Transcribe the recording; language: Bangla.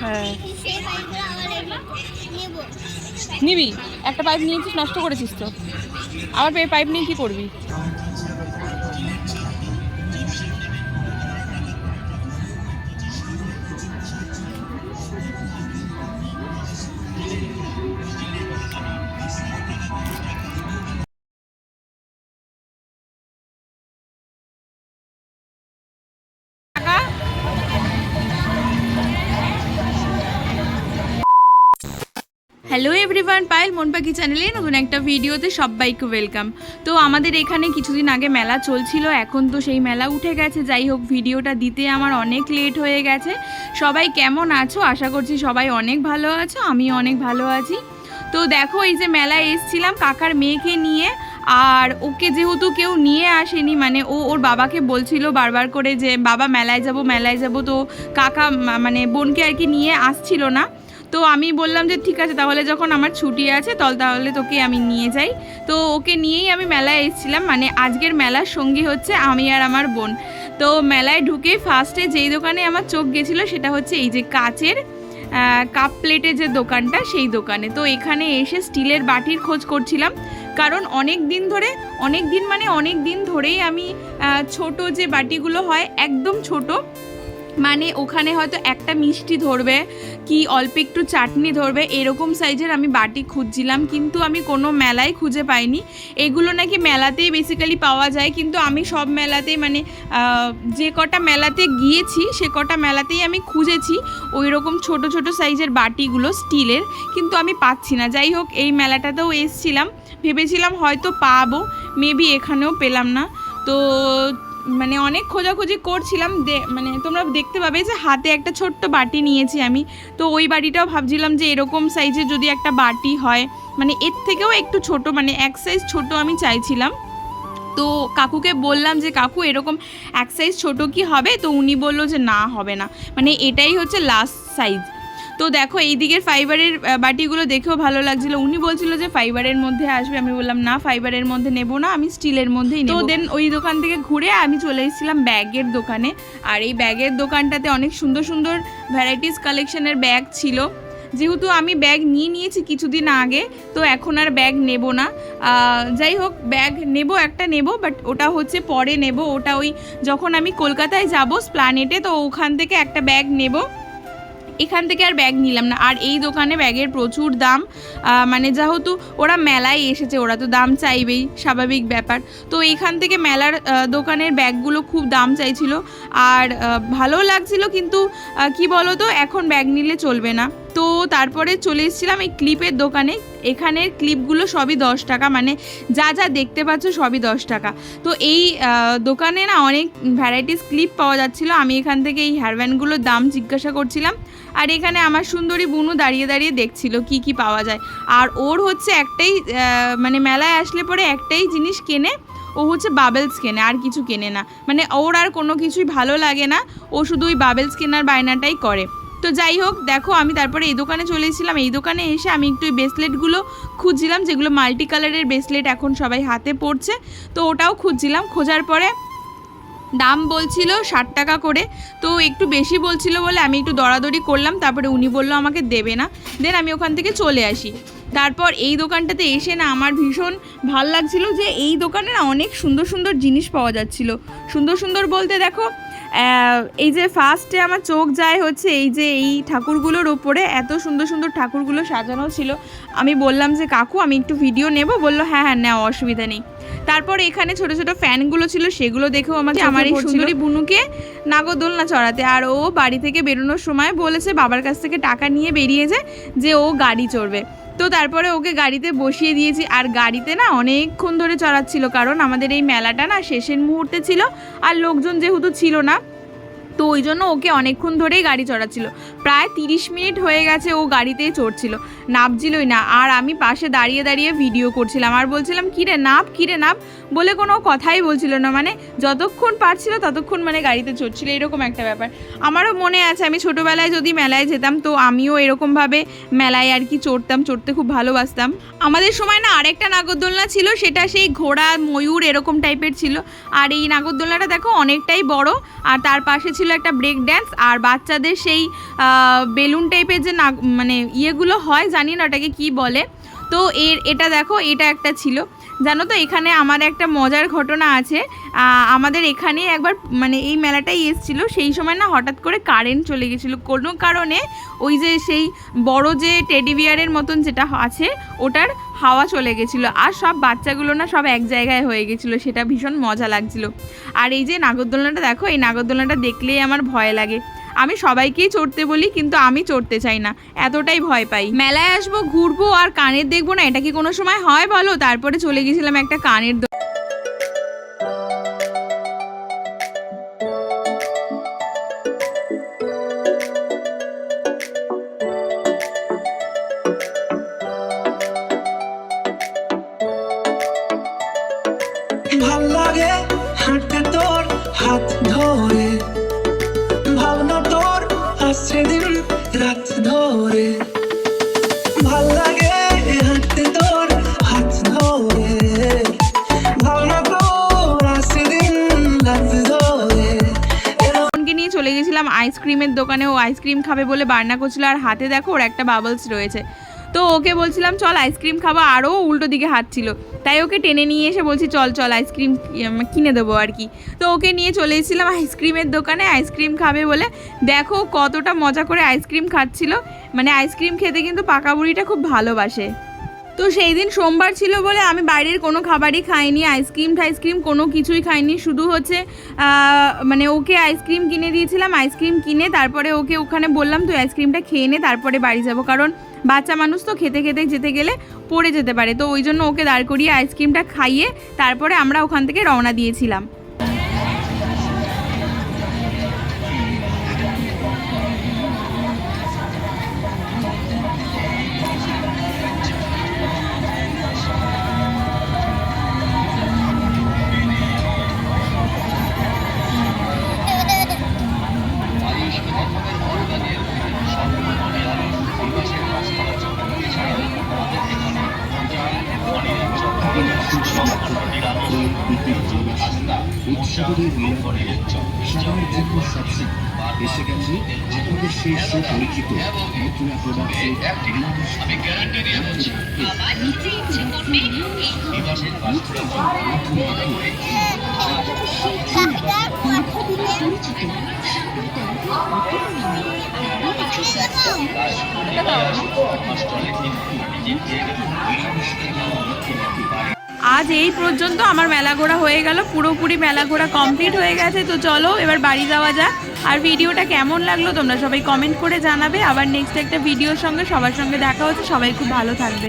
হ্যাঁ। নিবি একটা পাইপ নিয়েছিস নষ্ট করেছিস তো। আবার পাইপ নিয়ে কি করবি? হ্যালো এভরিওয়ান পায়েল মন পাখি চ্যানেলে নতুন একটা ভিডিওতে সবাইকে ওয়েলকাম তো আমাদের এখানে কিছুদিন আগে মেলা চলছিল, এখন তো সেই মেলা উঠে গেছে। যাই হোক ভিডিওটা দিতে আমার অনেক লেট হয়ে গেছে। সবাই কেমন আছো? আশা করছি সবাই অনেক ভালো আছো, আমি অনেক ভালো আছি। তো দেখো, এই যে মেলায় এসছিলাম কাকার মেয়েকে নিয়ে, আর ওকে যেহেতু কেউ নিয়ে আসেনি মানে ও ওর বাবাকে বলছিল বারবার করে যে, বাবা, মেলায় যাব মেলায় যাব। তো কাকা মানে বোনকে আর কি নিয়ে আসছিল না। তো আমি বললাম যে, ঠিক আছে, তাহলে যখন আমার ছুটি আছে তল তাহলে তোকে আমি নিয়ে যাই। তো ওকে নিয়েই আমি মেলায় এসেছিলাম। মানে আজকের মেলার সঙ্গী হচ্ছে আমি আর আমার বোন। তো মেলায় ঢুকে ফার্স্টে যেই দোকানে আমার চোখ গেছিল, সেটা হচ্ছে এই যে কাচের কাপ প্লেটের যে দোকানটা, সেই দোকানে। তো এখানে এসে স্টিলের বাটির খোঁজ করছিলাম। কারণ অনেক দিন ধরে, অনেক দিন মানে অনেক দিন ধরেই আমি ছোট যে বাটিগুলো হয়, একদম ছোট মানে ওখানে হয়তো একটা মিষ্টি ধরবে কি অল্প একটু চাটনি ধরবে, এরকম সাইজের আমি বাটি খুঁজছিলাম, কিন্তু আমি কোনো মেলায় খুঁজে পাইনি। এগুলো নাকি মেলাতেই বেসিক্যালি পাওয়া যায়, কিন্তু আমি সব মেলাতেই মানে যে কটা মেলাতে গিয়েছি, সে কটা মেলাতেই আমি খুঁজেছি। ওই রকম ছোটো ছোটো সাইজের বাটিগুলো স্টিলের কিন্তু আমি পাচ্ছি না। যাই হোক, এই মেলাটাতেও এসছিলাম। ভেবেছিলাম হয়তো পাবো মেবি এখানেও পেলাম না। তো মানে অনেক খোঁজাখুঁজি করছিলাম মানে তোমরা দেখতে পাবে যে হাতে একটা ছোট্ট বাটি নিয়েছি আমি। তো ওই বাটিটাও ভাবছিলাম যে এরকম সাইজে যদি একটা বাটি হয় মানে এর থেকেও একটু ছোট মানে এক সাইজ ছোট আমি চাইছিলাম। তো কাকুকে বললাম যে, কাকু, এরকম এক সাইজ ছোটো কি হবে? তো উনি বলল যে, না, হবে না। মানে এটাই হচ্ছে লাস্ট সাইজ তো দেখো এই দিকের ফাইবারের বাটিগুলো দেখেও ভালো লাগছিল। উনি বলছিল যে ফাইবারের মধ্যে আসবে। আমি বললাম না ফাইবারের মধ্যে নেব না আমি স্টিলের মধ্যেই নেব। তো দেন ওই দোকান থেকে ঘুরে আমি চলে এসেছিলাম ব্যাগের দোকানে। আর এই ব্যাগের দোকানটাতে অনেক সুন্দর সুন্দর ভ্যারাইটিস কালেকশনের ব্যাগ ছিল। যেহেতু আমি ব্যাগ নিয়ে নিয়েছি কিছুদিন আগে তো এখন আর ব্যাগ নেব না। যাই হোক ব্যাগ নেব একটা নেব বাট ওটা হচ্ছে পরে নেব। ওটা ওই যখন আমি কলকাতায় যাব স্প্লানেটে তো ওখান থেকে একটা ব্যাগ নেব। এখান থেকে আর ব্যাগ নিলাম না। আর এই দোকানে ব্যাগের প্রচুর দাম। মানে যেহেতু ওরা মেলায় এসেছে, ওরা তো দাম চাইবেই, স্বাভাবিক ব্যাপার। তো এখান থেকে মেলার দোকানের ব্যাগগুলো খুব দাম চাইছিল। আর ভালো লাগছিল কিন্তু কি বলো তো এখন ব্যাগ নিলে চলবে না। তো তারপরে চলে এসেছিলাম এই ক্লিপের দোকানে। এখানের ক্লিপগুলো সবই দশ টাকা মানে যা যা দেখতে পাচ্ছ সবই দশ টাকা। তো এই দোকানে না অনেক ভ্যারাইটিস ক্লিপ পাওয়া যাচ্ছিল। আমি এখান থেকে এই হেয়ারব্যান্ডগুলোর দাম জিজ্ঞাসা করছিলাম। আর এখানে আমার সুন্দরী বুনু দাঁড়িয়ে দাঁড়িয়ে দেখছিল কি কি পাওয়া যায়। আর ওর হচ্ছে একটাই মানে মেলায় আসলে পরে একটাই জিনিস কেনে, ও হচ্ছে বাবেলস কেনে, আর কিছু কেনে না। মানে ওর আর কোনো কিছুই ভালো লাগে না। ও শুধু ওই বাবেলস কেনার বায়নাটাই করে। তো যাই হোক, দেখো আমি তারপরে এই দোকানে চলে এসেছিলাম। এই দোকানে এসে আমি একটু এই ব্রেসলেটগুলো খুঁজছিলাম, যেগুলো মাল্টি কালারের ব্রেসলেট এখন সবাই হাতে পড়ছে তো ওটাও খুঁজছিলাম, খোঁজার পরে দাম বলছিল ষাট টাকা করে। তো একটু বেশি বলছিল বলে আমি একটু দরাদরি করলাম, তারপরে উনি বলল আমাকে দেবে না। দেন আমি ওখান থেকে চলে আসি। তারপর এই দোকানটাতে এসে না আমার ভীষণ ভালো লাগছিল যে এই দোকানে না অনেক সুন্দর সুন্দর জিনিস পাওয়া যাচ্ছিল। সুন্দর সুন্দর বলতে দেখো এই যে ফার্স্টে আমার চোখ যায় হচ্ছে এই যে এই ঠাকুরগুলোর ওপরে এত সুন্দর সুন্দর ঠাকুরগুলো সাজানো ছিল। আমি বললাম যে কাকু আমি একটু ভিডিও নেব? বলল হ্যাঁ হ্যাঁ নেওয়া অসুবিধা নেই। তারপর এখানে ছোট ছোট ফ্যানগুলো ছিল সেগুলো দেখেও আমাকে আমার এই সুন্দরী বুনুকে নাগরদোলনা চড়াতে। আর ও বাড়ি থেকে বেরোনোর সময় বলেছে বাবার কাছ থেকে টাকা নিয়ে বেরিয়েছে যে ও গাড়ি চড়বে। তো তারপরে ওকে গাড়িতে বসিয়ে দিয়েছি। আর গাড়িতে না অনেকক্ষণ ধরে চড়াচ্ছিল, কারণ আমাদের এই মেলাটা না শেষের মুহূর্তে ছিল আর লোকজন যেহেতু ছিল না, তো ওই জন্য ওকে অনেকক্ষণ ধরেই গাড়ি চড়াচ্ছিল। প্রায় তিরিশ মিনিট হয়ে গেছে ও গাড়িতেই চড়ছিল। নাপছিলই না। আর আমি পাশে দাঁড়িয়ে দাঁড়িয়ে ভিডিও করছিলাম। আর বলছিলাম কিরে নাপ কিরে নাপ বলে কোনো কথাই বলছিল না। মানে যতক্ষণ পারছিল ততক্ষণ মানে গাড়িতে চড়ছিল। এরকম একটা ব্যাপার। আমারও মনে আছে, আমি ছোটোবেলায় যদি মেলায় যেতাম তো আমিও এরকমভাবে মেলায় আর কি চড়তাম, চড়তে খুব ভালোবাসতাম। আমাদের সময় না আরেকটা নাগরদোলনা ছিল, সেটা সেই ঘোড়া, ময়ূর এরকম টাইপের ছিল। আর এই নাগরদোলনাটা দেখো অনেকটাই বড়। আর তার পাশে ছিল একটা ব্রেক ড্যান্স আর বাচ্চাদের সেই বেলুন টাইপের যে নাগ মানে ইয়েগুলো হয়, জানি না ওটাকে কি বলে। তো এর, এটা দেখো, এটা একটা ছিল। জানো তো, এখানে আমার একটা মজার ঘটনা আছে। আমাদের এখানে একবার মানে এই মেলাটাই এসেছিল, সেই সময় না হঠাৎ করে কারেন্ট চলে গেছিল। কোনো কারণে ওই যে সেই বড় যে টেডি বিয়ারের মতন যেটা আছে, ওটার হাওয়া চলে গেছিল। আর সব বাচ্চাগুলো না সব এক জায়গায় হয়ে গেছিল, সেটা ভীষণ মজা লাগছিল। আর এই যে নাগরদোলনাটা, দেখো, এই নাগরদোলনাটা দেখলেই আমার ভয় লাগে। আমি সবাইকেই চড়তে বলি, কিন্তু আমি চড়তে চাই না। এতটাই ভয় পাই। মেলায় আসব, ঘুরবো আর কানের দেখব না, এটা কি কোনো সময় হয় বলো? তারপরে চলে গেছিলাম একটা কানের ভালো লাগে তোর হাত ধরে। ধরে। ভালো লাগে হাঁটতে তোর হাত ধরে। নিয়ে চলে গেছিলাম আইসক্রিমের দোকানে। ও আইসক্রিম খাবে বলে বার্না করছিল। আর হাতে দেখো ওর একটা বাবলস রয়েছে। তো ওকে বলছিলাম, চল আইসক্রিম খাব। আরও উল্টো দিকে হাঁটছিল। তাই ওকে টেনে নিয়ে এসে বলছি, চল চল, আইসক্রিম কিনে দেবো আর কি। তো ওকে নিয়ে চলে এসেছিলাম আইসক্রিমের দোকানে, আইসক্রিম খাবে বলে। দেখো কতটা মজা করে আইসক্রিম খাচ্ছিল। মানে আইসক্রিম খেতে কিন্তু পাকা বুড়িটা খুব ভালোবাসে। তো সেই দিন সোমবার ছিল বলে আমি বাইরের কোনো খাবারই খাইনি, আইসক্রিম টাইসক্রিম কোনো কিছুই খাইনি। শুধু হচ্ছে মানে ওকে আইসক্রিম কিনে দিয়েছিলাম, আইসক্রিম কিনে তারপরে ওকে ওখানে বললাম, তুই আইসক্রিমটা খেয়ে নে, তারপরে বাড়ি যাব। কারণ বাচ্চা মানুষ তো খেতে খেতে যেতে গেলে পড়ে যেতে পারে। তো ওই জন্য ওকে দাঁড় করিয়ে আইসক্রিমটা খাইয়ে তারপরে আমরা ওখান থেকে রওনা দিয়েছিলাম। উৎসবের নিরাপদে সবার জন্য সবসময় এসে গেছে আপনাদের সেই সুপরিচিত মিথুনা প্রোডাক্টসের বলছি আজ এই পর্যন্ত আমার মেলা ঘোরা হয়ে গেল, পুরোপুরি মেলা ঘোরা কমপ্লিট হয়ে গেছে, তো চলো এবার বাড়ি যাওয়া যাক। আর ভিডিওটা কেমন লাগল তোমরা সবাই কমেন্ট করে জানাবে। আবার নেক্সট একটা ভিডিওর সঙ্গে সবার সঙ্গে দেখা হচ্ছে, সবাই খুব ভালো থাকবে।